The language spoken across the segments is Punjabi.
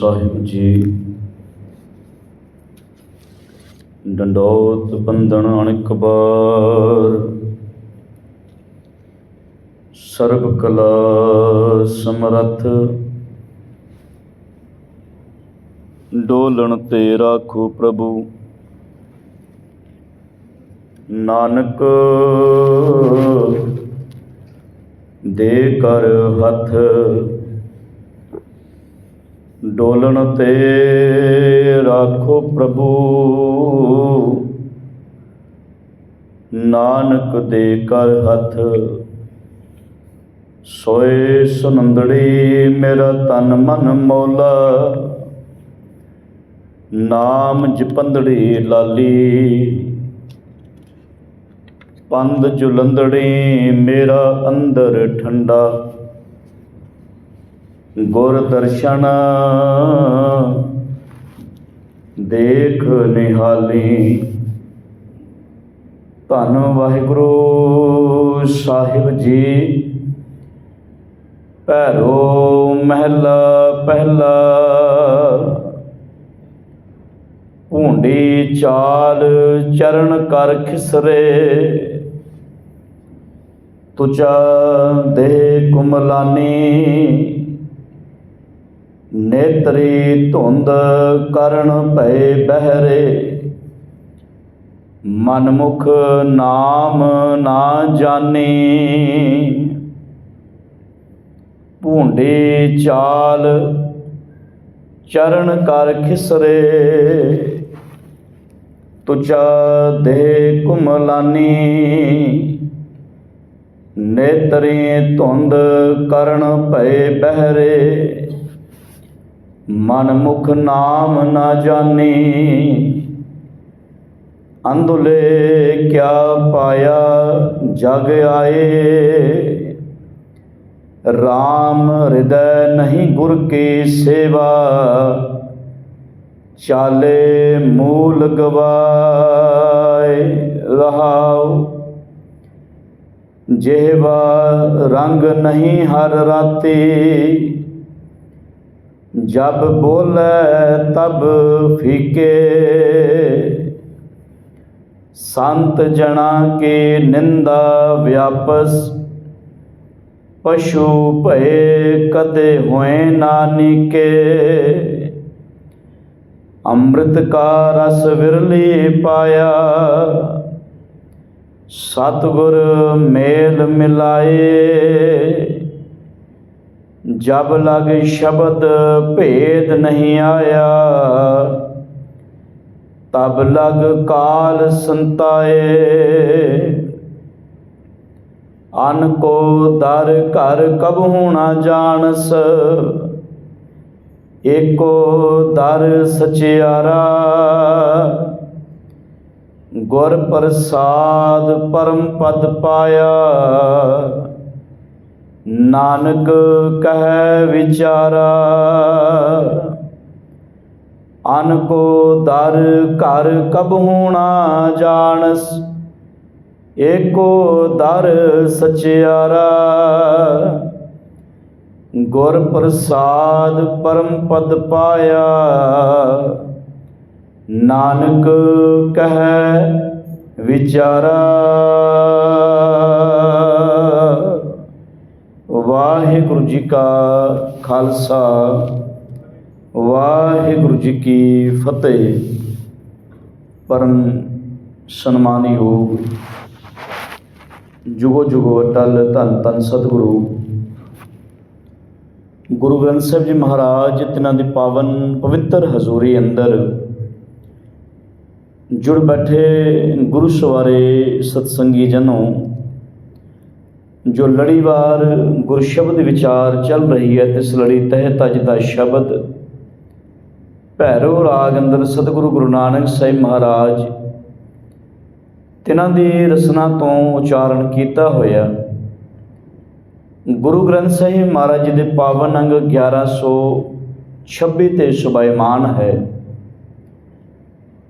ਸਾਹਿਬ ਜੀ। ਡੰਡੋਤ ਬੰਦਨ ਅਣਕ ਬਾਰ। ਸਰਬ ਕਲਾ ਸਮਰੱਥ। ਡੋਲਣ ਤੇ ਰਾਖੋ ਪ੍ਰਭੂ। ਨਾਨਕ ਦੇ ਕਰ ਹੱਥ। ਡੋਲਣ ਤੇ ਰਾਖੋ ਪ੍ਰਭੂ। ਨਾਨਕ ਦੇ ਕਰ ਹੱਥ ਸੋਏ ਸੁਨੰਦੜੀ, ਮੇਰਾ ਤਨ ਮਨ ਮੌਲਾ। ਨਾਮ ਜਪੰਦੜੀ ਲਾਲੀ ਪੰਦ ਜੁਲੰਦੜੀ, ਮੇਰਾ ਅੰਦਰ ਠੰਡਾ। ਗੁਰ ਦਰਸ਼ਨ ਦੇਖ ਨਿਹਾਲੀ। ਧੰਨ ਵਾਹਿਗੁਰੂ ਸਾਹਿਬ ਜੀ। ਭੈਰੋ ਮਹਿਲਾ ਪਹਿਲਾ। ਭੂੰਡੀ ਚਾਲ ਚਰਨ ਕਰ ਖਿਸਰੇ। ਤੁਚਾ ਦੇ ਕੁਮਲਾਨੀ। ਨੇਤਰੀ ਧੁੰਦ ਕਰਨ ਭਏ ਬਹਿਰੇ। ਮਨਮੁਖ ਨਾਮ ਨਾ ਜਾਣੀ। ਭੂੰਡੀ ਚਾਲ ਚਰਨ ਕਰ ਖਿਸਰੇ। ਤੁਚਾ ਦੇ ਕੁਮਲਾਨੀ ਨੇਤਰੀ ਧੁੰਦ ਕਰਨ ਭਏ ਬਹਿਰੇ। ਮਨਮੁਖ ਨਾਮ ਨਾ ਜਾਣੀ। ਅੰਧੁਲੇ ਕਿਆ ਪਾਇਆ ਜਗ ਆਏ। RAM ਹਿਰਦੈ ਨਹੀਂ ਗੁਰ ਕੀ ਸੇਵਾ। ਚਾਲੇ ਮੂਲ ਗਵਾਏ ਰਹਾਉ। ਜਿਹਵਾ ਰੰਗ ਨਹੀਂ ਹਰ ਰਾਤੀ। ਜਬ ਬੋਲੇ ਤਬ ਫੀਕੇ। ਸੰਤ ਜਣਾ ਕੇ ਨਿੰਦਾ ਵਿਆਪਸ। ਪਸ਼ੂ ਭਏ ਕਦੇ ਹੋਏ ਨਾਨਕੇ। ਅੰਮ੍ਰਿਤ ਕਾ ਰਸ ਵਿਰਲੀ ਪਾਇਆ। ਸਤਗੁਰ ਮੇਲ ਮਿਲਾਏ। ਜਬ ਲਗ ਸ਼ਬਦ ਭੇਦ ਨਹੀਂ ਆਇਆ, ਤਬ ਲਗ ਕਾਲ ਸੰਤਾਏ। ਅਨ ਕੋ ਦਰ ਘਰ ਕਬਹੂ ਨਾ ਜਾਣਸ, ਏਕੋ ਦਰ ਸਚਿਆਰਾ। ਗੁਰ ਪ੍ਰਸਾਦ ਪਰਮ ਪਦ ਪਾਇਆ ਨਾਨਕ ਕਹੈ ਵਿਚਾਰਾ, ਅਨ ਕੋ ਦਰ ਘਰ ਕਬਹੂ ਨਾ ਜਾਣਸ, ਏਕੋ ਦਰ ਸਚਿਆਰਾ। ਗੁਰ ਪ੍ਰਸਾਦ ਪਰਮ ਪਦ ਪਾਇਆ, ਨਾਨਕ ਕਹੈ ਵਿਚਾਰਾ। ਵਾਹਿਗੁਰੂ ਜੀ ਕਾ ਖਾਲਸਾ, ਵਾਹਿਗੁਰੂ ਜੀ ਕੀ ਫਤਿਹ। ਪਰਮ ਸਨਮਾਨਯੋਗ ਜੁਗੋ ਜੁਗੋ ਅਟਲ ਧੰਨ ਧੰਨ ਸਤਿਗੁਰੂ। ਗੁਰੂ ਗ੍ਰੰਥ ਸਾਹਿਬ ਜੀ ਮਹਾਰਾਜ, ਤਿਨਾਂ ਦੀ ਪਾਵਨ ਪਵਿੱਤਰ ਹਜ਼ੂਰੀ ਅੰਦਰ ਜੁੜ ਬੈਠੇ ਗੁਰੂ ਸਵਾਰੇ ਸਤਸੰਗੀ ਜਨੋ ਜੋ ਲੜੀਵਾਰ ਗੁਰਸ਼ਬਦ ਵਿਚਾਰ ਚੱਲ ਰਹੀ ਹੈ, ਤਿਸ ਲੜੀ ਤਹਿਤ ਅੱਜ ਦਾ ਸ਼ਬਦ। ਭੈਰੋ ਰਾਗ ਅੰਦਰ ਸਤਿਗੁਰੂ ਗੁਰੂ ਨਾਨਕ ਸਾਹਿਬ ਮਹਾਰਾਜ ਤਿਨਾਂ ਦੀ ਰਸਨਾ ਤੋਂ ਉਚਾਰਨ ਕੀਤਾ ਹੋਇਆ। ਗੁਰੂ ਗ੍ਰੰਥ ਸਾਹਿਬ ਮਹਾਰਾਜ ਜੀ ਦੇ ਪਾਵਨ ਅੰਗ 1126 ਤੇ ਸੁਭਾਇਮਾਨ ਹੈ।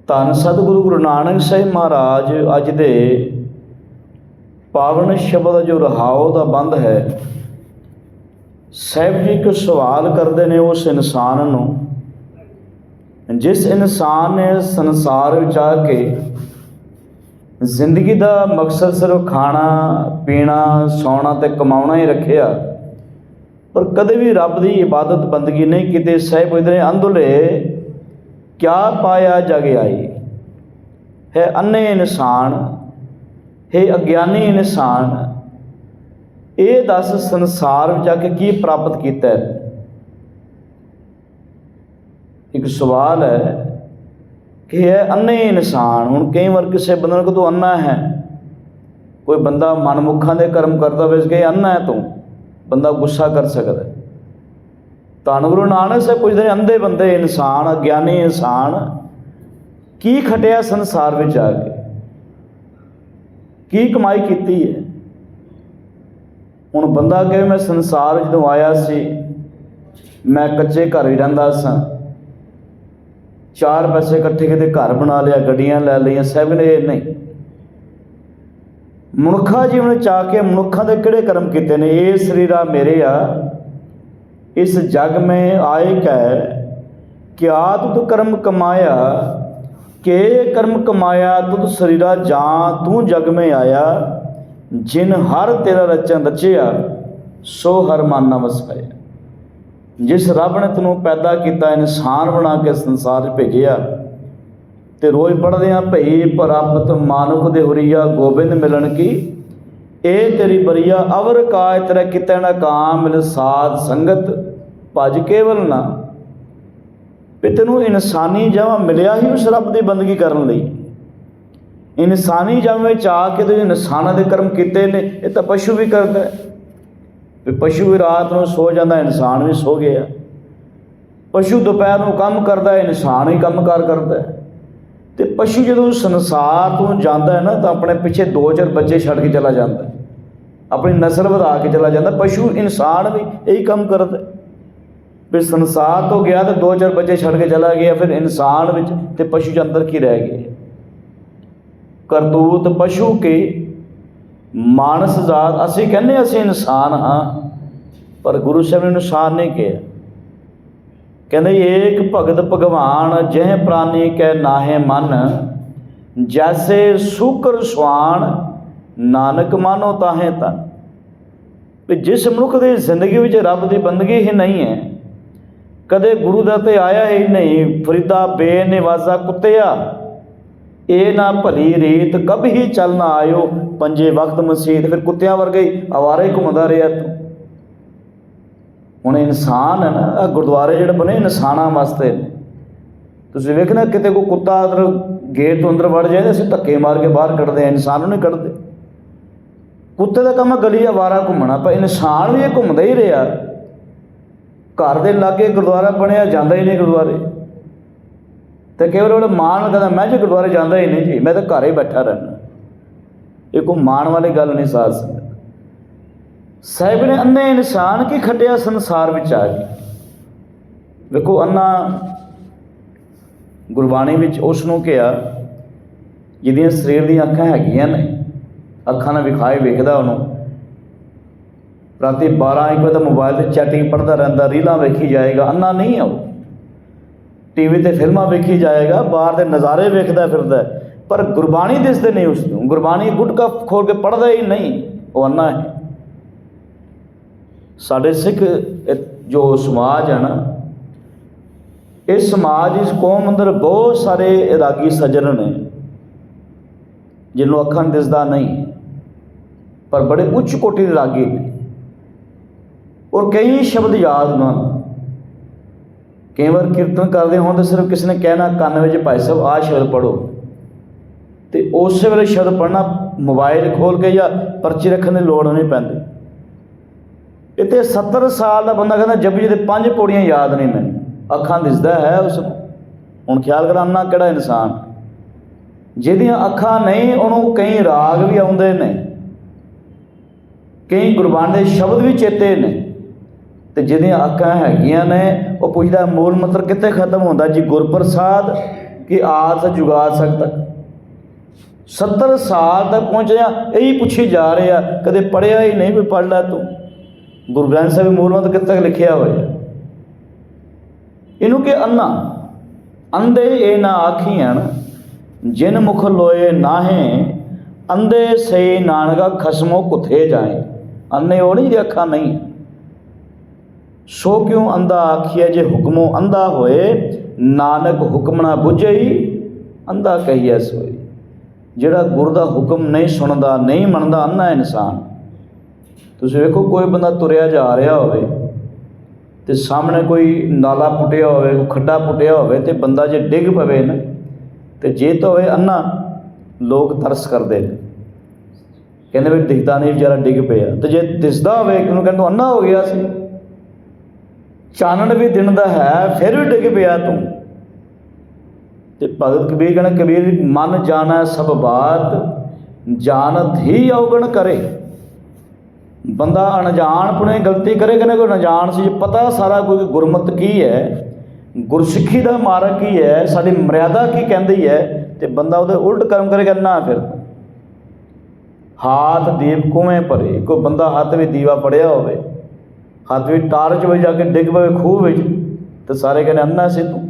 ਧੰਨ ਸਤਿਗੁਰੂ ਗੁਰੂ ਨਾਨਕ ਸਾਹਿਬ ਮਹਾਰਾਜ, ਅੱਜ ਦੇ ਪਾਵਨ ਸ਼ਬਦ ਜੋ ਰਹਾਉ ਦਾ ਬੰਦ ਹੈ, ਸਾਹਿਬ ਜੀ ਇੱਕ ਸਵਾਲ ਕਰਦੇ ਨੇ ਉਸ ਇਨਸਾਨ ਨੂੰ। ਜਿਸ ਇਨਸਾਨ ਨੇ ਸੰਸਾਰ ਵਿੱਚ ਆ ਕੇ ਜ਼ਿੰਦਗੀ ਦਾ ਮਕਸਦ ਸਿਰਫ ਖਾਣਾ, ਪੀਣਾ, ਸੌਣਾ ਤੇ ਕਮਾਉਣਾ ਹੀ ਰੱਖਿਆ, ਪਰ ਕਦੇ ਵੀ ਰੱਬ ਦੀ ਇਬਾਦਤ ਬੰਦਗੀ ਨਹੀਂ ਕੀਤੀ, ਸਹਿਬ ਪੁੱਛਦੇ ਨੇ ਅੰਧੁਲੇ ਕਿਆ ਪਾਇਆ ਜਗ ਆਈ? ਹੈ ਅੰਨੇ ਇਨਸਾਨ ਹੈ ਅਗਿਆਨੀ ਇਨਸਾਨ, ਇਹ ਦੱਸ ਸੰਸਾਰ ਵਿੱਚ ਆ ਕੇ ਕੀ ਪ੍ਰਾਪਤ ਕੀਤਾ ਹੈ? ਇੱਕ ਸਵਾਲ ਹੈ ਕਿ ਇਹ ਅੰਨੇ ਇਨਸਾਨ, ਹੁਣ ਕਈ ਵਾਰ ਕਿਸੇ ਬੰਦੇ ਨੂੰ ਕਿ ਤੂੰ ਅੰਨਾ ਹੈ, ਕੋਈ ਬੰਦਾ ਮਨਮੁੱਖਾਂ ਦੇ ਕਰਮ ਕਰਦਾ ਹੋਵੇ ਕੇ ਅੰਨਾ ਹੈ ਤੂੰ, ਬੰਦਾ ਗੁੱਸਾ ਕਰ ਸਕਦਾ ਧੰਨ ਗੁਰੂ ਨਾਨਕ ਸਾਹਿਬ ਪੁੱਛਦੇ ਨੇ, ਅੰਧੇ ਬੰਦੇ ਇਨਸਾਨ, ਅਗਿਆਨੀ ਇਨਸਾਨ, ਕੀ ਖਟਿਆ ਸੰਸਾਰ ਵਿੱਚ ਆ ਕੇ? ਕੀ ਕਮਾਈ ਕੀਤੀ ਹੈ? ਹੁਣ ਬੰਦਾ ਕਹੇ, ਮੈਂ ਸੰਸਾਰ ਜਦੋਂ ਆਇਆ ਸੀ, ਮੈਂ ਕੱਚੇ ਘਰ ਹੀ ਰਹਿੰਦਾ ਸਾਂ। ਚਾਰ ਪੈਸੇ ਇਕੱਠੇ ਕਿਤੇ ਘਰ ਬਣਾ ਲਿਆ, ਗੱਡੀਆਂ ਲੈ ਲਈਆਂ ਸਭ ਨੇ ਨਹੀਂ। ਮਨੁੱਖਾ ਜੀਵਨ ਚਾ ਕੇ ਮਨੁੱਖਾਂ ਦੇ ਕਿਹੜੇ ਕਰਮ ਕੀਤੇ ਨੇ? ਇਹ ਸਰੀਰਾ ਮੇਰੇ ਆ। ਇਸ ਜਗ ਮੈਂ ਆਏ ਕਹਿ ਕਿਆ ਤੂੰ ਕਰਮ ਕਮਾਇਆ ਕੇ ਕਰਮ ਕਮਾਇਆ ਤੁਧ ਸਰੀਰਾ ਜਾਂ, ਤੂੰ ਜਗ में ਆਇਆ। ਜਿਨ ਹਰ ਤੇਰਾ ਰਚਨ ਰਚਿਆ, ਸੋ ਹਰ ਮਨ ਨਾ ਵਸਾਇਆ ਜਿਸ ਰੱਬ ਨੇ ਤੈਨੂੰ ਪੈਦਾ ਕੀਤਾ, ਇਨਸਾਨ ਬਣਾ ਕੇ ਸੰਸਾਰ 'ਚ ਭੇਜਿਆ, ਤੇ ਰੋਜ਼ ਪੜ੍ਹਦੇ ਆ, ਭਈ ਪ੍ਰਾਪਤ ਮਾਨੁਖ ਦੇ ਹੁਰੀਆ ਗੋਬਿੰਦ ਮਿਲਣ ਕੀ? ਇਹ ਤੇਰੀ ਬਰੀਆ ਅਵਰ ਕਾਇ, ਤੇਰਾ ਕਿਤੇ ਨਾ ਕਾਮ, ਮਿਲ ਸਾਧ ਸੰਗਤ, ਭਜ ਕੇਵਲ ਨਾ। ਵੀ ਤੈਨੂੰ ਇਨਸਾਨੀ ਜਮਾ ਮਿਲਿਆ ਹੀ ਉਸ ਰੱਬ ਦੀ ਬੰਦਗੀ ਕਰਨ ਲਈ। ਇਨਸਾਨੀ ਜਮੇ 'ਚ ਆ ਕੇ ਤੇ ਇਨਸਾਨਾਂ ਦੇ ਕਰਮ ਕੀਤੇ ਨੇ, ਇਹ ਤਾਂ ਪਸ਼ੂ ਵੀ ਕਰਦਾ ਹੈ। ਵੀ ਪਸ਼ੂ ਵੀ ਰਾਤ ਨੂੰ ਸੋ ਜਾਂਦਾ, ਇਨਸਾਨ ਵੀ ਸੋ ਗਿਆ। ਪਸ਼ੂ ਦੁਪਹਿਰ ਨੂੰ ਕੰਮ ਕਰਦਾ ਹੈ, ਇਨਸਾਨ ਹੀ ਕੰਮਕਾਰ ਕਰਦਾ ਹੈ। ਤੇ ਪਸ਼ੂ ਜਦੋਂ ਸੰਸਾਰ ਤੋਂ ਜਾਂਦਾ ਹੈ ਨਾ, ਤਾਂ ਆਪਣੇ ਪਿੱਛੇ ਦੋ ਚਾਰ ਬੱਚੇ ਛੱਡ ਕੇ ਚਲਾ ਜਾਂਦਾ ਆਪਣੀ ਨਸਲ ਵਧਾ ਕੇ ਚਲਾ ਜਾਂਦਾ ਪਸ਼ੂ ਇਨਸਾਨ ਵੀ ਇਹੀ ਕੰਮ ਕਰਦਾ ਹੈ। ਫਿਰ ਸੰਸਾਰ ਤੋਂ ਗਿਆ ਤਾਂ ਦੋ ਚਾਰ ਬੱਚੇ ਛੱਡ ਕੇ ਚਲਾ ਗਿਆ, ਫਿਰ ਇਨਸਾਨ ਵਿੱਚ ਤੇ ਪਸ਼ੂ ਦੇ ਅੰਦਰ ਕੀ ਰਹਿ ਗਏ? ਕਰਤੂਤ ਪਸ਼ੂ ਕੇ ਮਾਨਸ ਜਾਤ, ਅਸੀਂ ਕਹਿੰਦੇ ਅਸੀਂ ਇਨਸਾਨ ਹਾਂ, ਪਰ ਗੁਰੂ ਸਾਹਿਬ ਨੇ ਇਨਸਾਨ ਨਹੀਂ ਕਿਹਾ। ਕਹਿੰਦੇ ਏਕ ਭਗਤ ਭਗਵਾਨ, ਜਹ ਪ੍ਰਾਨੀ ਕੈ ਨਾਹੇ ਮਨ, ਜੈਸੇ ਸੁਕਰ ਸਵਾਨ, ਨਾਨਕ ਮਾਨੋ ਤਾਹੇ ਤਨ। ਵੀ ਜਿਸ ਮਨੁੱਖ ਦੀ ਜ਼ਿੰਦਗੀ ਵਿੱਚ ਰੱਬ ਦੀ ਬੰਦਗੀ ਹੀ ਨਹੀਂ ਹੈ ਕਦੇ ਗੁਰੂ ਦਾ ਤੇ ਆਇਆ ਹੀ ਨਹੀਂ, ਫਰੀਦਾ ਬੇਨਿਵਾਜ਼ਾ ਕੁੱਤਿਆ। ਇਹ ਨਾ ਭਲੀ ਰੀਤ ਕਭੀ ਚੱਲ ਨਾ ਆਇਓ। ਪੰਜੇ ਵਕਤ ਮਸੀਤ, ਫਿਰ ਕੁੱਤਿਆਂ ਵਰਗੇ ਹੀ ਆਵਾਰੇ ਘੁੰਮਦਾ ਰਿਹਾ ਤੂੰ। ਹੁਣ ਇਨਸਾਨ ਹੈ ਨਾ, ਆਹ ਗੁਰਦੁਆਰੇ ਜਿਹੜੇ ਬਣੇ ਇਨਸਾਨਾਂ ਵਾਸਤੇ। ਨੇ ਤੁਸੀਂ ਵੇਖਣਾ, ਕਿਤੇ ਕੋਈ ਕੁੱਤਾ ਅੰਦਰ ਗੇਟ ਤੋਂ ਅੰਦਰ ਵੜ ਜਾਏ ਤਾਂ ਅਸੀਂ ਧੱਕੇ ਮਾਰ ਕੇ ਬਾਹਰ ਕੱਢਦੇ ਆ ਇਨਸਾਨ ਨੂੰ ਨਹੀਂ ਕੱਢਦੇ। ਕੁੱਤੇ ਦਾ ਕੰਮ ਗਲੀ ਆਵਾਰਾ ਘੁੰਮਣਾ, ਪਰ ਇਨਸਾਨ ਵੀ ਇਹ ਘੁੰਮਦਾ ਹੀ ਰਿਹਾ। ਘਰ ਦੇ ਲਾਗੇ ਗੁਰਦੁਆਰਾ ਬਣਿਆ, ਜਾਂਦਾ ਹੀ ਨਹੀਂ ਗੁਰਦੁਆਰੇ। ਤੇ ਕੇਵਲ ਉਹ ਮਾਣ ਨੂੰ ਕਹਿੰਦਾ, ਮੈਂ ਜੀ ਗੁਰਦੁਆਰੇ ਜਾਂਦਾ ਹੀ ਨਹੀਂ ਜੀ, ਮੈਂ ਤਾਂ ਘਰ ਹੀ ਬੈਠਾ ਰਹਿਣਾ ਇਹ ਕੋਈ ਮਾਣ ਵਾਲੀ ਗੱਲ ਨਹੀਂ ਸਾਧ ਸੰਗਤ। ਸਾਹਿਬ ਨੇ ਅੰਨੇ ਇਨਸਾਨ ਕੀ ਖੱਟਿਆ ਸੰਸਾਰ ਵਿੱਚ ਆ ਗਏ ਵੇਖੋ, ਅੰਨਾ ਗੁਰਬਾਣੀ ਵਿੱਚ ਉਸ ਨੂੰ ਕਿਹਾ, ਜਿਹਦੀਆਂ ਸਰੀਰ ਦੀਆਂ ਅੱਖਾਂ ਹੈਗੀਆਂ ਨੇ, ਅੱਖਾਂ ਨਾਲ ਵਿਖਾਏ ਵੇਖਦਾ ਉਹਨੂੰ। ਰਾਤੀ 12 ਇੱਕ ਵਜੇ ਤਾਂ ਮੋਬਾਈਲ ਤੇ ਚੈਟਿੰਗ ਪੜਦਾ ਰਹਿੰਦਾ, ਰੀਲਾਂ ਵੇਖੀ ਜਾਏਗਾ, ਅੰਨਾ ਨਹੀਂ ਆ ਉਹ। ਟੀਵੀ ਤੇ ਫਿਲਮਾਂ ਵੇਖੀ ਜਾਏਗਾ, ਬਾਹਰ ਦੇ ਨਜ਼ਾਰੇ ਵੇਖਦਾ ਫਿਰਦਾ ਪਰ ਗੁਰਬਾਣੀ ਦਿਸਦੇ ਨਹੀਂ ਉਸ ਨੂੰ। ਗੁਰਬਾਣੀ ਗੁਟਕਾ ਖੋਲ ਕੇ ਪੜਦਾ ਹੀ ਨਹੀਂ, ਉਹ ਅੰਨਾ ਹੈ। ਸਾਡੇ ਸਿੱਖ ਜੋ ਸਮਾਜ ਹੈ ਨਾ, ਇਸ ਸਮਾਜ ਇਸ ਕੌਮ ਅੰਦਰ ਬਹੁਤ ਸਾਰੇ ਰਾਗੀ ਸੱਜਣ ਨੇ, ਜਿਹਨੂੰ ਅੱਖਾਂ ਨੂੰ ਦਿਸਦਾ ਨਹੀਂ, ਪਰ ਬੜੇ ਉੱਚ ਕੋਟੀ ਦੇ ਰਾਗੀ ਨੇ। ਔਰ ਕਈ ਸ਼ਬਦ ਯਾਦ ਉਹਨਾਂ ਨੂੰ ਕਈ ਵਾਰ ਕੀਰਤਨ ਕਰਦੇ ਹੋਣ ਤਾਂ ਸਿਰਫ ਕਿਸੇ ਨੇ ਕਹਿਣਾ, ਕੰਨ ਵਿੱਚ ਭਾਈ ਸਾਹਿਬ, ਆਹ ਸ਼ਬਦ ਪੜੋ ਤੇ ਉਸੇ ਵੇਲੇ ਸ਼ਬਦ ਪੜਨਾ ਮੋਬਾਈਲ ਖੋਲ ਕੇ ਜਾਂ ਪਰਚੀ ਰੱਖਣ ਦੀ ਲੋੜ ਨਹੀਂ ਪੈਂਦੀ। ਇੱਥੇ 70 ਸਾਲ ਦਾ ਬੰਦਾ ਕਹਿੰਦਾ, ਜਪਜੀ ਦੇ ਪੰਜ ਪੌੜੀਆਂ ਯਾਦ ਨਹੀਂ ਮੈਨੂੰ। ਅੱਖਾਂ ਦਿਸਦਾ ਹੈ ਉਸ ਹੁਣ ਖਿਆਲ ਕਰ ਕਿਹੜਾ ਇਨਸਾਨ। ਜਿਹਦੀਆਂ ਅੱਖਾਂ ਨਹੀਂ, ਉਹਨੂੰ ਕਈ ਰਾਗ ਵੀ ਆਉਂਦੇ ਨੇ। ਕਈ ਗੁਰਬਾਣੀ ਦੇ ਸ਼ਬਦ ਵੀ ਚੇਤੇ ਨੇ। ਤੇ ਜਿਹਦੀਆਂ ਅੱਖਾਂ ਹੈਗੀਆਂ ਨੇ ਉਹ ਪੁੱਛਦਾ ਮੂਲ ਮੰਤਰ ਕਿੱਥੇ ਖਤਮ ਹੁੰਦਾ? ਜੀ ਗੁਰਪ੍ਰਸਾਦ ਕਿ ਆਸ ਜੁਗਾ ਸਕਦਾ 70 ਸਾਲ ਤੱਕ ਪਹੁੰਚਿਆ ਇਹੀ ਪੁੱਛੀ ਜਾ ਰਿਹਾ ਕਦੇ ਪੜਿਆ ਹੀ ਨਹੀਂ ਵੀ ਪੜ ਲੈ ਤੂੰ। ਗੁਰੂ ਗ੍ਰੰਥ ਸਾਹਿਬ ਮੂਲ ਮੰਤਰ ਕਿੱਥੇ ਤੱਕ ਲਿਖਿਆ ਹੋਇਆ ਇਹਨੂੰ ਕਿ ਅੰਨਾ? ਅੰਦੇ ਇਹ ਨਾ ਆਖੀਆਂ ਜਿਨ ਮੁਖ ਲੋਏ ਨਾਹੇ ਅੰਦੇ ਸੇ ਨਾਨਕਾ ਖਸਮੋ ਕੁਥੇ ਜਾਏ। ਅੰਨੇ ਉਹ ਨਹੀਂ ਅੱਖਾਂ ਨਹੀਂ। ਸੋ ਕਿਉ ਅੰਧਾ ਆਖੀਐ ਜੇ ਹੁਕਮੋ ਅੰਧਾ ਹੋਏ? ਨਾਨਕ ਹੁਕਮ ਨਾ ਬੁਝਈ, ਅੰਧਾ ਕਹੀਐ ਸੋਈ। ਜਿਹੜਾ ਗੁਰ ਦਾ ਹੁਕਮ ਨਹੀਂ ਸੁਣਦਾ, ਨਹੀਂ ਮੰਨਦਾ ਅੰਨਾ ਇਨਸਾਨ। ਤੁਸੀਂ ਵੇਖੋ, ਕੋਈ ਬੰਦਾ ਤੁਰਿਆ ਜਾ ਰਿਹਾ ਹੋਵੇ ਤੇ ਸਾਹਮਣੇ ਕੋਈ ਨਾਲਾ ਪੁੱਟਿਆ ਹੋਵੇ, ਕੋਈ ਖੱਡਾ ਪੁੱਟਿਆ ਹੋਵੇ ਤੇ ਬੰਦਾ ਜੇ ਡਿੱਗ ਪਵੇ ਨਾ, ਤੇ ਜੇ ਤਾਂ ਹੋਵੇ ਅੰਨਾ, ਲੋਕ ਤਰਸ ਕਰਦੇ ਨੇ। ਕਹਿੰਦੇ ਵੀ ਦਿਖਦਾ ਨਹੀਂ ਵਿਚਾਰਾ ਡਿੱਗ ਪਿਆ। ਤੇ ਜੇ ਦਿਸਦਾ ਹੋਵੇ ਉਹਨੂੰ ਕਹਿੰਦੇ ਅੰਨਾ ਹੋ ਗਿਆ ਸੀ। ਚਾਨਣ ਵੀ ਦਿਨ ਦਾ ਹੈ, ਫਿਰ ਵੀ ਡਿੱਗ ਪਿਆ ਤੂੰ। ਤੇ ਭਗਤ ਕਬੀਰ ਕਹਿੰਦਾ, ਕਬੀਰ, ਮਨ ਜਾਣਾ ਸਭ ਬਾਤ ਜਾਣਤ ਹੀ ਔਗਣ ਕਰੇ। ਬੰਦਾ ਅਣਜਾਣ ਪੁਣੇ ਗਲਤੀ ਕਰੇ, ਕਹਿੰਦਾ ਕੋਈ ਅਣਜਾਣ ਸੀ ਜੇ ਪਤਾ ਸਾਰਾ ਕੋਈ ਗੁਰਮਤ ਕੀ ਹੈ, ਗੁਰਸਿੱਖੀ ਦਾ ਮਾਰਗ ਕੀ ਹੈ, ਸਾਡੀ ਮਰਿਆਦਾ ਕੀ ਕਹਿੰਦੀ ਹੈ, ਤੇ ਬੰਦਾ ਉਹਦੇ ਉਲਟ ਕਰਮ ਕਰੇਗਾ ਨਾ ਫਿਰ। ਹਾਥ ਦੀਪ ਕੁਵੇਂ ਭਰੇ, ਕੋਈ ਬੰਦਾ ਹੱਥ ਵਿੱਚ ਦੀਵਾ ਫੜਿਆ ਹੋਵੇ। ਹੱਥ ਵਿੱਚ ਟਾਰਚ ਵਿੱਚ ਜਾ ਕੇ ਡਿੱਗ ਪਵੇ ਖੂਹ ਵਿੱਚ, ਤੇ ਸਾਰੇ ਕਹਿੰਦੇ ਅੰਨਾ ਸੀ ਤੂੰ?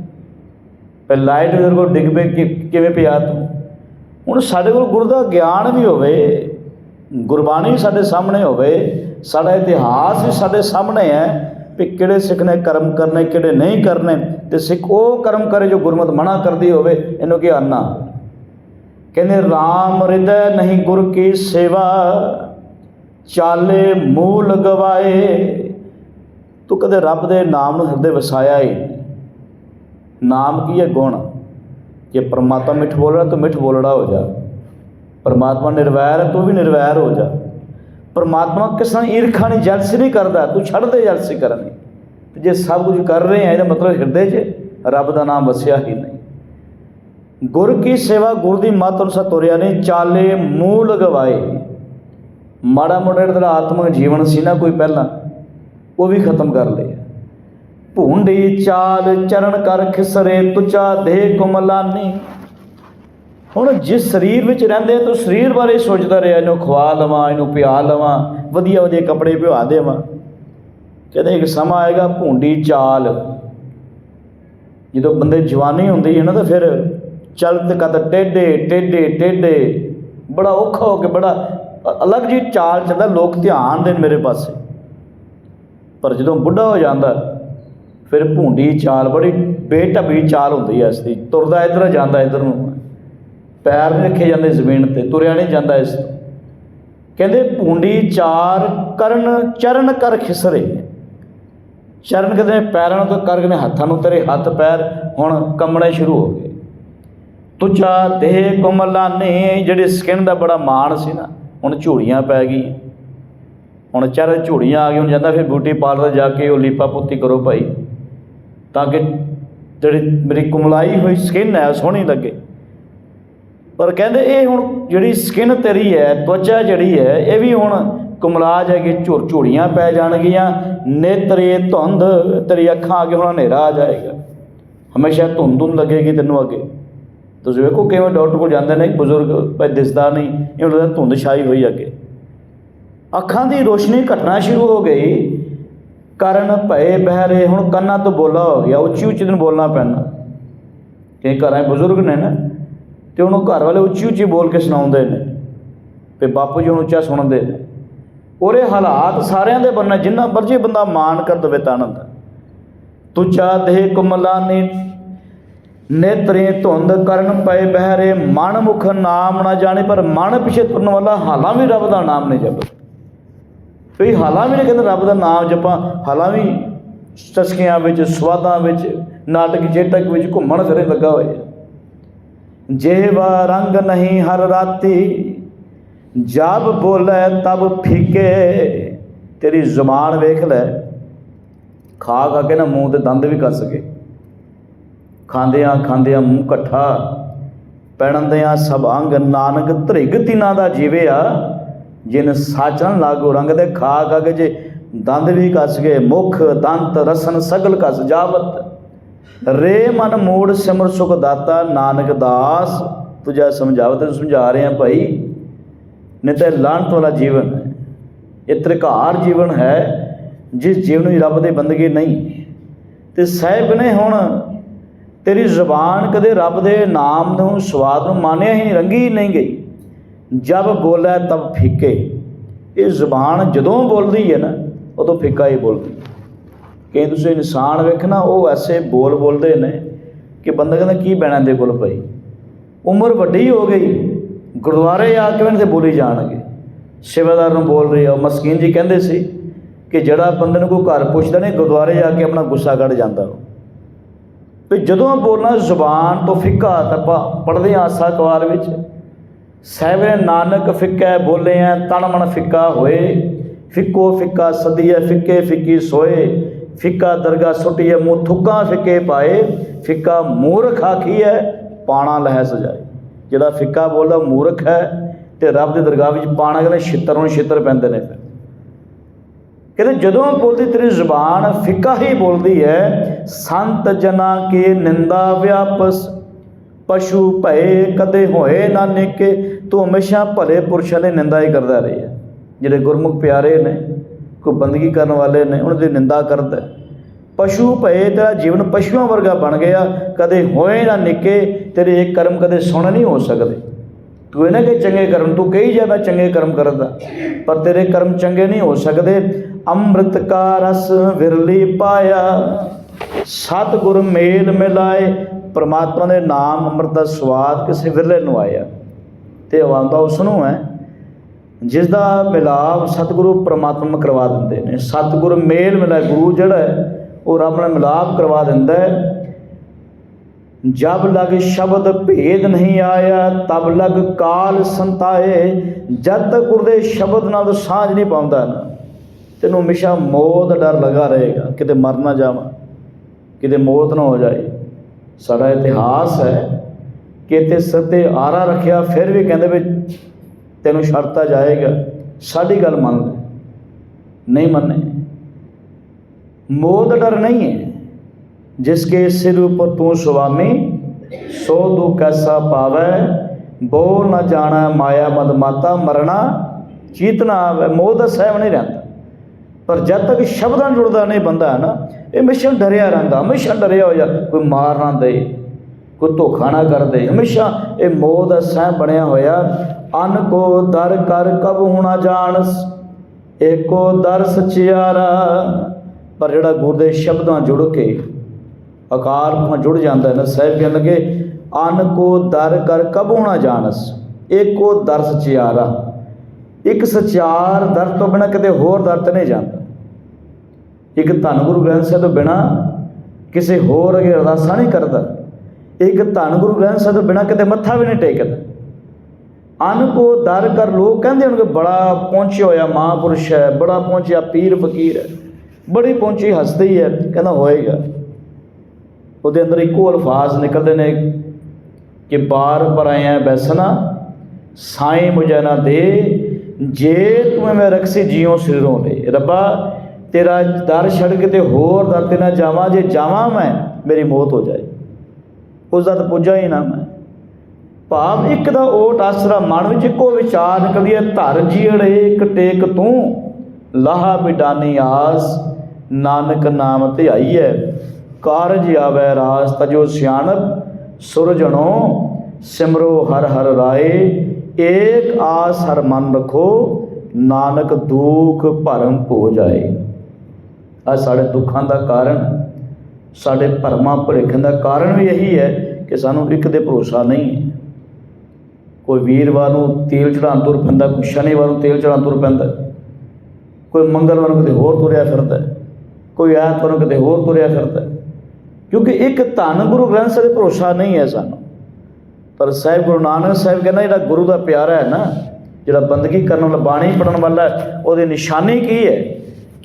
ਪਰ ਲਾਈਟ ਦੇ ਕੋਲ ਡਿੱਗ ਪਏ ਕਿ, ਕਿਵੇਂ ਪਿਆ ਤੂੰ? ਹੁਣ ਸਾਡੇ ਕੋਲ ਗੁਰੂ ਦਾ ਗਿਆਨ ਵੀ ਹੋਵੇ, ਗੁਰਬਾਣੀ ਵੀ ਸਾਡੇ ਸਾਹਮਣੇ ਹੋਵੇ, ਸਾਡਾ ਇਤਿਹਾਸ ਵੀ ਸਾਡੇ ਸਾਹਮਣੇ ਹੈ ਵੀ ਕਿਹੜੇ ਸਿੱਖ ਨੇ ਕਰਮ ਕਰਨੇ, ਕਿਹੜੇ ਨਹੀਂ ਕਰਨੇ, ਤੇ ਸਿੱਖ ਉਹ ਕਰਮ ਕਰੇ ਜੋ ਗੁਰਮਤ ਮਨਾ ਕਰਦੀ ਹੋਵੇ, ਇਹਨੂੰ ਕੀ ਆਨਾ ਕਹਿੰਦੇ RAM ਹਿਰਦੈ ਨਹੀਂ ਗੁਰ ਕੀ ਸੇਵਾ, ਚਾਲੇ ਮੂਲ ਗਵਾਏ। ਤੂੰ ਕਦੇ ਰੱਬ ਦੇ ਨਾਮ ਨੂੰ ਹਿਰਦੇ ਵਸਾਇਆ ਹੀ ਨਹੀਂ। ਨਾਮ ਕੀ ਹੈ ਗੁਣ? ਜੇ ਪਰਮਾਤਮਾ ਮਿੱਠ ਬੋਲਣਾ, ਤੂੰ ਮਿੱਠ ਬੋਲੜਾ ਹੋ ਜਾ। ਪਰਮਾਤਮਾ ਨਿਰਵੈਰ ਹੈ, ਤੂੰ ਵੀ ਨਿਰਵੈਰ ਹੋ ਜਾ। ਪਰਮਾਤਮਾ ਕਿਸੇ ਨਾਲ ਈਰਖਾ ਨਹੀਂ, ਜਲਸੀ ਨਹੀਂ ਕਰਦਾ, ਤੂੰ ਛੱਡ ਦੇ ਜਲਸੀ ਕਰਨੀ ਤੇ ਜੇ ਸਭ ਕੁਝ ਕਰ ਰਹੇ ਆ, ਇਹਦਾ ਮਤਲਬ ਹਿਰਦੇ 'ਚ ਰੱਬ ਦਾ ਨਾਮ ਵਸਿਆ ਹੀ ਨਹੀਂ। ਗੁਰ ਕੀ ਸੇਵਾ, ਗੁਰ ਦੀ ਮੱਤ ਅਨੁਸਾਰ ਤੁਰਿਆ ਨਹੀਂ, ਚਾਲੇ ਮੂੰਹ ਲਗਵਾਏ ਮਾੜਾ ਮੋਟਾ ਜਿਹੜਾ ਆਤਮਿਕ ਜੀਵਨ ਸੀ ਨਾ, ਕੋਈ ਪਹਿਲਾਂ ਉਹ ਵੀ ਖਤਮ ਕਰ ਲਏ। ਭੂੰਡੀ ਚਾਲ ਚਰਨ ਕਰ ਖਿਸਰੇ, ਤੁਚਾ ਦੇਹ ਕੁਮਲਾਨੀ। ਹੁਣ ਜਿਸ ਸਰੀਰ ਵਿੱਚ ਰਹਿੰਦੇ ਤੂੰ ਸਰੀਰ ਬਾਰੇ ਸੋਚਦਾ ਰਿਹਾ, ਇਹਨੂੰ ਖਵਾ ਲਵਾਂ, ਇਹਨੂੰ ਪਿਆ ਲਵਾਂ, ਵਧੀਆ ਵਧੀਆ ਕੱਪੜੇ ਪਿਵਾ ਦੇਵਾਂ। ਕਹਿੰਦੇ ਇੱਕ ਸਮਾਂ ਆਏਗਾ ਭੂੰਡੀ ਚਾਲ। ਜਦੋਂ ਬੰਦੇ ਜਵਾਨੀ ਹੁੰਦੀ ਹੈ ਨਾ, ਤਾਂ ਫਿਰ ਚਲਤ ਕਦ ਟੇਡੇ ਟੇਡੇ ਟੇਡੇ ਬੜਾ ਔਖਾ ਹੋ ਕੇ ਬੜਾ ਅਲੱਗ ਜੀ ਚਾਲ ਚੱਲਦਾ, ਲੋਕ ਧਿਆਨ ਦੇਣ ਮੇਰੇ ਪਾਸੇ। ਪਰ ਜਦੋਂ ਬੁੱਢਾ ਹੋ ਜਾਂਦਾ, ਫਿਰ ਭੂੰਡੀ ਚਾਲ ਬੜੀ ਬੇਢੱਬੀ ਚਾਲ ਹੁੰਦੀ ਐ ਇਸ ਦੀ। ਤੁਰਦਾ ਇੱਧਰ, ਜਾਂਦਾ ਇੱਧਰ ਨੂੰ। ਪੈਰ ਨਹੀਂ ਰੱਖੇ ਜਾਂਦੇ ਜ਼ਮੀਨ ਤੇ, ਤੁਰਿਆ ਨਹੀਂ ਜਾਂਦਾ ਇਸ ਤੋਂ। ਕਹਿੰਦੇ ਭੂੰਡੀ ਚਾਰ ਕਰਨ, ਚਰਨ ਕਰ ਖਿਸਰੇ। ਚਰਨ ਕਹਿੰਦੇ ਪੈਰਾਂ ਤੋਂ ਕਰ ਨੇ ਹੱਥਾਂ ਨੂੰ ਤੇਰੇ ਹੱਥ ਪੈਰ, ਹੁਣ ਕੰਮਣੇ ਸ਼ੁਰੂ ਹੋ ਗਏ। ਤੁਚਾ ਦੇਹ ਕੁਮਲਾਨੇ, ਜਿਹੜੇ ਸਕਿਨ ਦਾ ਬੜਾ ਮਾਣ ਸੀ ਨਾ, ਹੁਣ ਝੂੜੀਆਂ ਪੈ ਗਈਆਂ। ਹੁਣ ਚਾਰ ਝੂੜੀਆਂ ਆ ਗਈਆਂ, ਹੁਣ ਜਾਂਦਾ ਫਿਰ ਬਿਊਟੀ ਪਾਰਲਰ ਜਾ ਕੇ ਉਹ ਲੀਪਾ ਪੁੱਤੀ ਕਰੋ ਭਾਈ। ਤਾਂ ਕਿ ਜਿਹੜੀ ਮੇਰੀ ਕੁਮਲਾਈ ਹੋਈ ਸਕਿਨ ਹੈ ਉਹ ਸੋਹਣੀ ਲੱਗੇ। ਪਰ ਕਹਿੰਦੇ ਇਹ ਹੁਣ ਜਿਹੜੀ ਸਕਿਨ ਤੇਰੀ ਹੈ ਤਵਚਾ ਜਿਹੜੀ ਹੈ, ਇਹ ਵੀ ਹੁਣ ਕੁਮਲਾ ਜਾਏਗੀ ਝੁਰ ਝੂੜੀਆਂ ਪੈ ਜਾਣਗੀਆਂ। ਨੇਤਰੇ ਧੁੰਦ, ਤੇਰੀ ਅੱਖਾਂ ਅੱਗੇ ਹੁਣ ਹਨੇਰਾ ਆ ਜਾਏਗਾ। ਹਮੇਸ਼ਾ ਧੁੰਦ ਧੁੰਦ ਲੱਗੇਗੀ ਤੈਨੂੰ ਅੱਗੇ। ਤੁਸੀਂ ਵੇਖੋ ਕਿਵੇਂ ਡਾਕਟਰ ਕੋਲ ਜਾਂਦੇ ਨੇ, ਬਜ਼ੁਰਗ, ਭਾਈ ਦਿਸਦਾ ਨਹੀਂ, ਇਹ ਲੱਗਦਾ ਧੁੰਦ ਛਾਈ ਹੋਈ ਅੱਗੇ। ਅੱਖਾਂ ਦੀ ਰੋਸ਼ਨੀ ਘਟਣਾ ਸ਼ੁਰੂ ਹੋ ਗਈ। ਕਰਨ ਭਏ ਬਹਿਰੇ, ਹੁਣ ਕੰਨਾਂ ਤੋਂ ਬੋਲਾ ਹੋ ਗਿਆ। ਉੱਚੀ ਉੱਚੀ ਦਿਨ ਬੋਲਣਾ ਪੈਣਾ। ਕਈ ਘਰਾਂ 'ਚ ਬਜ਼ੁਰਗ ਨੇ ਨਾ, ਤੇ ਉਹਨੂੰ ਘਰ ਵਾਲੇ ਉੱਚੀ ਉੱਚੀ ਬੋਲ ਕੇ ਸੁਣਾਉਂਦੇ ਨੇ। ਤੇ ਬਾਪੂ ਜੀ ਨੂੰ ਉੱਚਾ ਸੁਣਦੇ ਨੇ। ਉਹਦੇ ਹਾਲਾਤ ਸਾਰਿਆਂ ਦੇ ਬੰਨੇ ਜਿੰਨਾ ਮਰਜ਼ੀ ਬੰਦਾ ਮਾਣ ਕਰ ਦਵੇ ਤਾਂ ਆਨੰਦ। ਤੁਚਾ ਦੇਹ ਕੁਮਲਾ ਨੇ, ਨੇਤਰੇ ਧੁੰਦ, ਕਰਨ ਪਏ ਬਹਿਰੇ, ਮਨ ਮੁਖ ਨਾਮ ਨਾ ਜਾਣੇ, ਪਰ ਮਨ ਪਿਛੇ ਤੁਰਨ ਵਾਲਾ ਹਾਲਾਂ ਵੀ ਰੱਬ ਦਾ ਨਾਮ ਨਹੀਂ ਜਪਦਾ। ਕੋਈ ਹਾਲਾਂ ਵੀ ਨਹੀਂ ਕਹਿੰਦੇ ਰੱਬ ਦਾ ਨਾਮ ਜਪਾਂ ਹਾਲਾਂ ਵੀ ਚਸਕਿਆਂ ਵਿੱਚ, ਸਵਾਦਾਂ ਵਿੱਚ, ਨਾਟਕ ਚੇਟਕ ਵਿੱਚ ਘੁੰਮਣ ਫਿਰੇ ਲੱਗਾ ਹੋਇਆ ਜੇਵਾ ਰੰਗ ਨਹੀਂ ਹਰ ਰਾਤੀ ਜਬ ਬੋਲੇ ਤਬ ਫੀਕੇ। ਤੇਰੀ ਜ਼ੁਬਾਨ ਵੇਖ ਲੈ, ਖਾ ਖਾ ਕੇ ਨਾ ਮੂੰਹ ਤੇ ਦੰਦ ਵੀ ਕੱਸ ਗਏ ਖਾਂਦਿਆਂ ਖਾਂਦਿਆਂ ਮੂੰਹ ਇਕੱਠਾ, ਪੈਣਦਿਆਂ ਸਭ ਅੰਗ ਨਾਨਕ ਧ੍ਰਿਗ ਤਿਨਾ ਦਾ ਜੀਵਿਆ ਜਿਨ ਸਾਚਨ ਲਾਗੋ ਰੰਗ ਦੇ ਖਾ ਖਾ ਕੇ ਜੇ, ਦੰਦ ਵੀ ਕੱਸ ਗਏ, ਮੁਖ ਦੰਤ ਰਸਨ ਸਗਲ ਕੱਸ ਜਾਵਤ। ਰੇ ਮਨ ਮੂੜ ਸਿਮਰ ਸੁਖ ਦਾਤਾ, ਨਾਨਕ ਦਾਸ। ਤੁਝਾ ਸਮਝਾਵਤ ਤੈਨੂੰ ਸਮਝਾ ਰਹੇ ਆ ਭਾਈ। ਨਹੀਂ ਤੇ ਲਾਂਟ ਵਾਲਾ ਜੀਵਨ ਹੈ। ਇਹ ਤ੍ਰਿਕਾਰ ਜੀਵਨ ਹੈ, ਜਿਸ ਜੀਵਨ ਵਿੱਚ ਰੱਬ ਦੇ ਬੰਦਗੀ ਨਹੀਂ। ਤੇ ਸਾਹਿਬ ਨੇ ਹੁਣ ਤੇਰੀ ਜ਼ੁਬਾਨ ਕਦੇ ਰੱਬ ਦੇ ਨਾਮ ਨੂੰ, ਸਵਾਦ ਨੂੰ ਮਾਨਿਆ ਹੀ ਨਹੀਂ, ਰੰਗੀ ਹੀ ਨਹੀਂ ਗਈ। ਜਬ ਬੋਲੇ ਤਬ ਫਿੱਕੇ। ਇਹ ਜ਼ੁਬਾਨ ਜਦੋਂ ਬੋਲਦੀ ਹੈ ਨਾ, ਉਦੋਂ ਫਿੱਕਾ ਹੀ ਬੋਲਦੀ ਹੈ। ਕਿ ਤੁਸੀਂ ਇਨਸਾਨ ਵੇਖਣਾ, ਉਹ ਐਸੇ ਬੋਲ ਬੋਲਦੇ ਨੇ ਕਿ ਬੰਦਾ ਕਹਿੰਦਾ ਕੀ ਬੈਣਾ ਦੇ ਕੋਲ ਪਈ ਉਮਰ ਵੱਡੀ ਹੋ ਗਈ, ਗੁਰਦੁਆਰੇ ਆ ਕੇ ਉਹਨਾਂ ਤੇ ਬੋਲੀ ਜਾਣਗੇ। ਸੇਵਾਦਾਰ ਨੂੰ ਬੋਲ ਰਹੀ ਆ, ਉਹ ਮਸਕੀਨ ਜੀ ਕਹਿੰਦੇ ਸੀ ਕਿ ਜਿਹੜਾ ਬੰਦੇ ਨੂੰ ਕੋਈ ਘਰ ਪੁੱਛਦਾ ਨਹੀਂ, ਗੁਰਦੁਆਰੇ ਜਾ ਕੇ ਆਪਣਾ ਗੁੱਸਾ ਕੱਢ ਜਾਂਦਾ ਉਹ। ਵੀ ਜਦੋਂ ਬੋਲਣਾ ਜ਼ੁਬਾਨ ਤੋਂ ਫਿੱਕਾ ਤਾਂ ਆਪਾਂ ਪੜ੍ਹਦੇ ਹਾਂ ਆਸਾ ਕਵਾਰ ਵਿੱਚ ਸਾਹਿਬ ਨਾਨਕ ਫਿੱਕੈ ਬੋਲੇ ਆ ਤਨ ਮਨ ਫਿੱਕਾ ਹੋਏ। ਫਿੱਕੋ ਫਿੱਕਾ ਸਦੀਏ ਫਿੱਕੇ ਫਿੱਕੀ ਸੋਏ। ਫਿੱਕਾ ਦਰਗਾ ਸੁਟੀਏ ਮੂੰਹ ਥੁੱਕਾਂ ਫਿੱਕੇ ਪਾਏ। ਫਿੱਕਾ ਮੂਰਖ ਆਖੀਐ, ਪਾਣਾ ਲਹਿ ਸਜਾਏ। ਜਿਹੜਾ ਫਿੱਕਾ ਬੋਲਦਾ ਮੂਰਖ ਹੈ ਤੇ ਰੱਬ ਦੀ ਦਰਗਾਹ ਵਿੱਚ ਪਾਣਾ ਕਹਿੰਦੇ ਛਿੱਤਰ ਨੂੰ ਛਿੱਤਰ ਪੈਂਦੇ ਨੇ ਫਿਰ। ਕਹਿੰਦੇ ਜਦੋਂ ਬੋਲਦੀ ਤੇਰੀ ਜ਼ੁਬਾਨ ਫਿੱਕਾ ਹੀ ਬੋਲਦੀ ਹੈ, ਸੰਤ ਜਨਾ ਕੇ ਨਿੰਦਾ ਵਿਆਪਸ। ਪਸ਼ੂ ਭਏ ਕਦੇ ਹੋਏ ਨਾ ਨਿੱਕੇ ਤੂੰ ਹਮੇਸ਼ਾ ਭਲੇ ਪੁਰਸ਼ਾਂ ਦੀ ਨਿੰਦਾ ਹੀ ਕਰਦਾ ਰਹੀ ਹੈ। ਜਿਹੜੇ ਗੁਰਮੁਖ ਪਿਆਰੇ ਨੇ, ਕੋਈ ਬੰਦਗੀ ਕਰਨ ਵਾਲੇ ਨੇ, ਉਹਨਾਂ ਦੀ ਨਿੰਦਾ ਕਰਦਾ ਪਸ਼ੂ ਭਏ, ਤੇਰਾ ਜੀਵਨ ਪਸ਼ੂਆਂ ਵਰਗਾ ਬਣ ਗਿਆ। ਕਦੇ ਹੋਏ ਨਾ ਨਿੱਕੇ, ਤੇਰੇ ਇਹ ਕਰਮ ਕਦੇ ਸੁਣ ਨਹੀਂ ਹੋ ਸਕਦੇ। ਤੂੰ ਇਹ ਨਾ ਕਿ ਚੰਗੇ ਕਰਮ ਤੂੰ ਕਹੀ ਜਾ ਮੈਂ ਚੰਗੇ ਕਰਮ ਕਰਦਾ। ਪਰ ਤੇਰੇ ਕਰਮ ਚੰਗੇ ਨਹੀਂ ਹੋ ਸਕਦੇ। ਅੰਮ੍ਰਿਤ ਕਾ ਰਸ ਵਿਰਲੀ ਪਾਇਆ। ਸਤਿਗੁਰ ਮੇਲ ਮਿਲਾਏ। ਪਰਮਾਤਮਾ ਦੇ ਨਾਮ ਅੰਮ੍ਰਿਤ ਦਾ ਸਵਾਦ ਕਿਸੇ ਵਿਰਲੇ ਨੂੰ ਆਇਆ। ਤੇ ਆਉਂਦਾ ਉਸ ਨੂੰ ਹੈ ਜਿਸ ਦਾ ਮਿਲਾਪ ਸਤਿਗੁਰੂ ਪ੍ਰਮਾਤਮਾ ਕਰਵਾ ਦਿੰਦੇ ਨੇ। ਸਤਿਗੁਰ ਮੇਲ ਮਿਲਾ ਗੁਰੂ ਜਿਹੜਾ ਹੈ, ਉਹ ਰੱਬ ਨਾਲ ਮਿਲਾਪ ਕਰਵਾ ਦਿੰਦਾ ਹੈ। ਜਬ ਲਗ ਸ਼ਬਦ ਭੇਦ ਨਹੀਂ ਆਇਆ, ਤਬ ਲਗ ਕਾਲ ਸੰਤਾਏ। ਜਦ ਤੱਕ ਗੁਰਦੇ ਸ਼ਬਦ ਨਾਲ ਸਾਂਝ ਨਹੀਂ ਪਾਉਂਦਾ ਤੈਨੂੰ ਹਮੇਸ਼ਾ ਮੌਤ ਦਾ ਡਰ ਲਗਾ ਰਹੇਗਾ। ਕਿਤੇ ਮਰ ਨਾ ਜਾਵਾਂ, ਕਿਤੇ ਮੌਤ ਨਾ ਹੋ ਜਾਏ। ਸਾਡਾ ਇਤਿਹਾਸ ਹੈ ਕਿ ਤੇ ਸਿਰ ਤੇ ਆਰਾ ਰੱਖਿਆ, ਫਿਰ ਵੀ ਕਹਿੰਦੇ ਵੀ ਤੈਨੂੰ ਛੱਡਤਾ ਜਾਏਗਾ। ਸਾਡੀ ਗੱਲ ਮੰਨ ਲੈ ਨਹੀਂ ਮੰਨੇ। ਮੌਤ ਦਾ ਡਰ ਨਹੀਂ ਹੈ। ਜਿਸ ਕੇ ਸਿਰ ਉਪਰ ਤੂੰ ਸੁਆਮੀ, ਸੋ ਦੁਖ ਕੈਸਾ ਪਾਵੈ? ਬੋਲ ਨਾ ਜਾਣਾ ਮਾਇਆ ਮਦ ਮਾਤਾ, ਮਰਣਾ ਚੀਤਨਾ ਆਵੈ। ਮੋਹ ਦਾ ਸਹਿਬ ਨਹੀਂ ਰਹਿੰਦਾ। ਪਰ ਜਦ ਤੱਕ ਸ਼ਬਦਾਂ ਨਾਲ ਜੁੜਦਾ ਨਹੀਂ ਬੰਦਾ ਹੈ ਨਾ, ਇਹ ਹਮੇਸ਼ਾ ਡਰਿਆ ਰਹਿੰਦਾ ਹਮੇਸ਼ਾ ਡਰਿਆ ਹੋਇਆ, ਕੋਈ ਮਾਰ ਨਾ ਦੇ। ਕੋਈ ਧੋਖਾ ਨਾ ਕਰ ਦੇ ਹਮੇਸ਼ਾ ਇਹ ਮੋਹ ਦਾ ਸਹਿਬ ਬਣਿਆ ਹੋਇਆ। ਅਨ ਕੋ ਦਰ ਕਰ ਕਬ ਹੋਣਾ ਜਾਣਸ, ਏਕੋ ਦਰ ਸਚਿਆਰਾ। ਪਰ ਜਿਹੜਾ ਗੁਰ ਦੇ ਸ਼ਬਦਾਂ ਜੁੜ ਕੇ, ਅਕਾਲ ਪੁਰਖ ਜੁੜ ਜਾਂਦਾ ਹੈ ਨਾ, ਸਾਹਿਬ ਕਹਿਣ ਲੱਗੇ, ਅਨ ਕੋ ਦਰ ਕਰ ਕਬ ਹੋਣਾ ਜਾਣਸ, ਏਕੋ ਦਰ ਸਚਿਆਰਾ। ਇੱਕ ਸਚਿਆਰ ਦਰ ਤੋਂ ਬਿਨਾ ਕਿਤੇ ਹੋਰ ਦਰ ਤੇ ਨਹੀਂ ਜਾਂਦਾ। ਇੱਕ ਧੰਨ ਗੁਰੂ ਗ੍ਰੰਥ ਸਾਹਿਬ ਤੋਂ ਬਿਨਾ ਕਿਸੇ ਹੋਰ ਅਗੇ ਅਰਦਾਸਾਂ ਨਹੀਂ ਕਰਦਾ। ਇੱਕ ਧੰਨ ਗੁਰੂ ਗ੍ਰੰਥ ਸਾਹਿਬ ਤੋਂ ਬਿਨਾ ਕਿਤੇ ਮੱਥਾ ਵੀ ਨਹੀਂ ਟੇਕਦਾ। ਅਨ ਕੋ ਦਰ ਕਰ ਲੋਕ ਕਹਿੰਦੇ ਹੋਣਗੇ, ਬੜਾ ਪਹੁੰਚਿਆ ਹੋਇਆ ਮਹਾਂਪੁਰਸ਼ ਹੈ, ਬੜਾ ਪਹੁੰਚਿਆ ਪੀਰ ਫਕੀਰ ਹੈ, ਬੜੀ ਪਹੁੰਚੀ ਹਸਤੀ ਹੈ, ਕਹਿੰਦਾ ਹੋਏਗਾ। ਉਹਦੇ ਅੰਦਰ ਇੱਕੋ ਅਲਫਾਜ਼ ਨਿਕਲਦੇ ਨੇ ਕਿ ਬਾਰ ਪਰਾਇਆ ਬੈਸਣਾ, ਸਾਈਂ ਮੁਝੇ ਨਾ ਦੇ, ਜੇ ਤੂੰ ਮੈਂ ਰਖਸੀ ਜਿਉ ਸਿਰੋਂ ਦੇ ਰੱਬਾ, ਤੇਰਾ ਦਰ ਛੱਡ ਕੇ ਤੇ ਹੋਰ ਦਰ ਤੇ ਨਾ ਜਾਵਾਂ, ਜੇ ਜਾਵਾਂ ਮੈਂ, ਮੇਰੀ ਮੌਤ ਹੋ ਜਾਏ। ਉਸ ਦਾ ਤਾਂ ਪੁੱਜਾ ਹੀ ਨਾ ਮੈਂ। ਭਾਵ ਇੱਕ ਦਾ ਓਟ ਆਸਰਾ ਮਨ ਵਿੱਚ ਇੱਕੋ ਵਿਚਾਰ ਨਿਕਲਦੀ ਹੈ, ਧਰ ਜੀੜੇ ਇੱਕ ਟੇਕ ਤੂੰ, ਲਾਹਾ ਬਿਡਾਨੀ ਆਸ, ਨਾਨਕ ਨਾਮ ਧਿਆਈਐ ਕਾਰਜ ਆਵੈ ਰਾਸ, ਤਜੋ ਸਿਆਣਪ, ਸੁਰਜਣੋ, ਸਿਮਰੋ ਹਰ ਹਰ ਰਾਏ, ਏਕ ਆਸ ਹਰ ਮਨ ਰਖੋ, ਨਾਨਕ ਦੁਖ ਭਰਮ ਭੋ ਜਾਏ। ਆ ਸਾਡੇ ਦੁੱਖਾਂ ਦਾ ਕਾਰਨ। ਸਾਡੇ ਭਰਮਾਂ ਭੁਲੇਖਣ ਦਾ ਕਾਰਨ ਵੀ ਇਹੀ ਹੈ ਕਿ ਸਾਨੂੰ ਇੱਕ ਦੇ ਭਰੋਸਾ ਨਹੀਂ ਹੈ। ਕੋਈ ਵੀਰਵਾਰ ਨੂੰ ਤੇਲ ਚੜਾਉਣ ਤੁਰ ਪੈਂਦਾ, ਕੋਈ ਸ਼ਨੀਵਾਰ ਨੂੰ ਤੇਲ ਚੜਾਉਣ ਤੁਰ ਪੈਂਦਾ, ਕੋਈ ਮੰਗਲਵਾਰ ਨੂੰ ਕਿਤੇ ਹੋਰ ਤੁਰਿਆ ਫਿਰਦਾ, ਕੋਈ ਐਤਵਾਰ ਨੂੰ ਕਿਤੇ ਹੋਰ ਤੁਰਿਆ ਫਿਰਦਾ। ਕਿਉਂਕਿ ਇੱਕ ਧੰਨ ਗੁਰੂ ਗ੍ਰੰਥ ਸਾਹਿਬ ਤੇ ਭਰੋਸਾ ਨਹੀਂ ਹੈ ਸਾਨੂੰ। ਪਰ ਸਾਹਿਬ ਗੁਰੂ ਨਾਨਕ ਸਾਹਿਬ ਕਹਿੰਦਾ ਜਿਹੜਾ ਗੁਰੂ ਦਾ ਪਿਆਰਾ ਹੈ ਨਾ, ਜਿਹੜਾ ਬੰਦਗੀ ਕਰਨ ਵਾਲਾ, ਬਾਣੀ ਪੜਨ ਵਾਲਾ ਉਹਦੇ ਉਹਦੀ ਨਿਸ਼ਾਨੀ ਕੀ ਹੈ?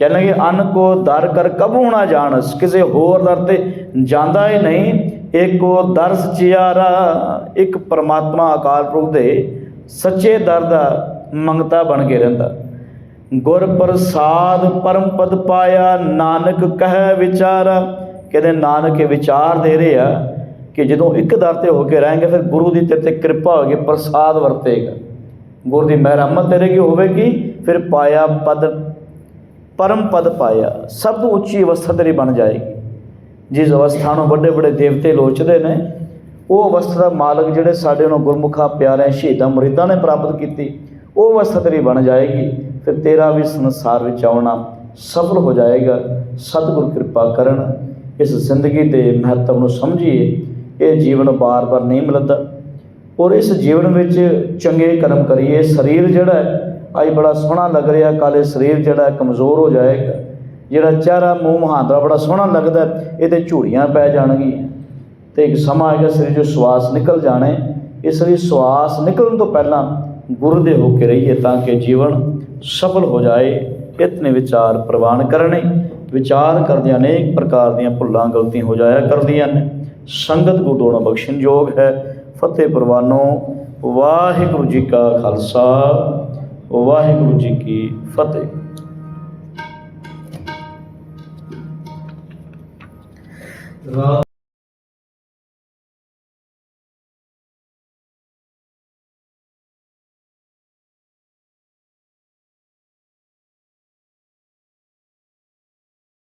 ਕਹਿੰਦੇ ਅਨ ਕੋ ਦਰ ਕਰ ਕਬੂ ਨਾ ਜਾਣਸ ਕਿਸੇ ਹੋਰ ਦਰ ਤੇ ਜਾਂਦਾ ਹੀ ਨਹੀਂ। ਏਕੋ ਦਰ ਸਚਿਆਰਾ ਇੱਕ ਪਰਮਾਤਮਾ ਅਕਾਲ ਪੁਰਖ ਦੇ ਸੱਚੇ ਦਰ ਦਾ ਮੰਗਤਾ ਬਣ ਕੇ ਰਹਿੰਦਾ। ਗੁਰ ਪ੍ਰਸਾਦ ਪਰਮ ਪਦ ਪਾਇਆ ਨਾਨਕ ਕਹਿ ਵਿਚਾਰਾ। ਕਹਿੰਦੇ ਨਾਨਕ ਇਹ ਵਿਚਾਰ ਦੇ ਰਹੇ ਆ ਕਿ ਜਦੋਂ ਇੱਕ ਦਰ ਤੇ ਹੋ ਕੇ ਰਹਿਣਗੇ ਫਿਰ ਗੁਰੂ ਦੀ ਤੇਰੇ ਤੇ ਕਿਰਪਾ ਹੋਏਗੀ ਪ੍ਰਸਾਦ ਵਰਤੇਗਾ। ਗੁਰੂ ਦੀ ਮਿਹਰਮਤ ਤੇਰੇ ਕੀ ਹੋਵੇਗੀ? ਫਿਰ ਪਾਇਆ ਪਦ ਪਰਮ ਪਦ ਪਾਇਆ, ਸਭ ਤੋਂ ਉੱਚੀ ਅਵਸਥਾ ਤੇਰੀ ਬਣ ਜਾਏਗੀ। ਜਿਸ ਅਵਸਥਾ ਨੂੰ ਵੱਡੇ ਵੱਡੇ ਦੇਵਤੇ ਲੋਚਦੇ ਨੇ, ਉਹ ਅਵਸਥਾ ਦਾ ਮਾਲਕ ਜਿਹੜੇ ਸਾਡੇ ਨੂੰ ਗੁਰਮੁਖਾਂ, ਪਿਆਰਿਆਂ, ਸ਼ਹੀਦਾਂ, ਮੁਰੀਦਾਂ ਨੇ ਪ੍ਰਾਪਤ ਕੀਤੀ, ਉਹ ਅਵਸਥਾ ਤੇਰੀ ਬਣ ਜਾਏਗੀ। ਫਿਰ ਤੇਰਾ ਵੀ ਸੰਸਾਰ ਵਿੱਚ ਆਉਣਾ ਸਫਲ ਹੋ ਜਾਏਗਾ। ਸਤਿਗੁਰ ਕਿਰਪਾ ਕਰਨ, ਇਸ ਜ਼ਿੰਦਗੀ ਦੇ ਮਹੱਤਵ ਨੂੰ ਸਮਝੀਏ। ਇਹ ਜੀਵਨ ਬਾਰ-ਬਾਰ ਨਹੀਂ ਮਿਲਦਾ। ਔਰ ਇਸ ਜੀਵਨ ਵਿੱਚ ਚੰਗੇ ਕਰਮ ਕਰੀਏ। ਸਰੀਰ ਜਿਹੜਾ ਹੈ ਅੱਜ ਬੜਾ ਸੋਹਣਾ ਲੱਗ ਰਿਹਾ, ਕਾਲੇ ਸਰੀਰ ਜਿਹੜਾ ਕਮਜ਼ੋਰ ਹੋ ਜਾਏਗਾ। ਜਿਹੜਾ ਚਿਹਰਾ ਮੂੰਹ ਮਹਾਂਦਰਾ ਬੜਾ ਸੋਹਣਾ ਲੱਗਦਾ, ਇਹਦੇ ਝੂੜੀਆਂ ਪੈ ਜਾਣਗੀਆਂ। ਤੇ ਇੱਕ ਸਮਾਂ ਆਏਗਾ ਸਰੀਰ ਜੋ ਸਵਾਸ ਨਿਕਲ ਜਾਣੇ। ਇਸ ਲਈ ਸਵਾਸ ਨਿਕਲਣ ਤੋਂ ਪਹਿਲਾਂ ਗੁਰੂ ਦੇ ਹੋ ਕੇ ਰਹੀਏ ਤਾਂ ਕਿ ਜੀਵਨ ਸਫਲ ਹੋ ਜਾਏ। ਇਤਨੇ ਵਿਚਾਰ ਪ੍ਰਵਾਨ ਕਰਨੇ। ਵਿਚਾਰ ਕਰਦਿਆਂ ਅਨੇਕ ਪ੍ਰਕਾਰ ਦੀਆਂ ਭੁੱਲਾਂ ਗਲਤੀਆਂ ਹੋ ਜਾਇਆ ਕਰਦੀਆਂ ਨੇ। ਸੰਗਤ ਗੁਰੂ ਦੋਣਾ ਬਖਸ਼ਣ ਯੋਗ ਹੈ। ਫਤਿਹ ਪ੍ਰਵਾਨੋ, ਵਾਹਿਗੁਰੂ ਜੀ ਕਾ ਖਾਲਸਾ। ਵਾਹਿਗੁਰੂ ਜੀ ਕੀ ਫਤਿਹ। ਰਾਤ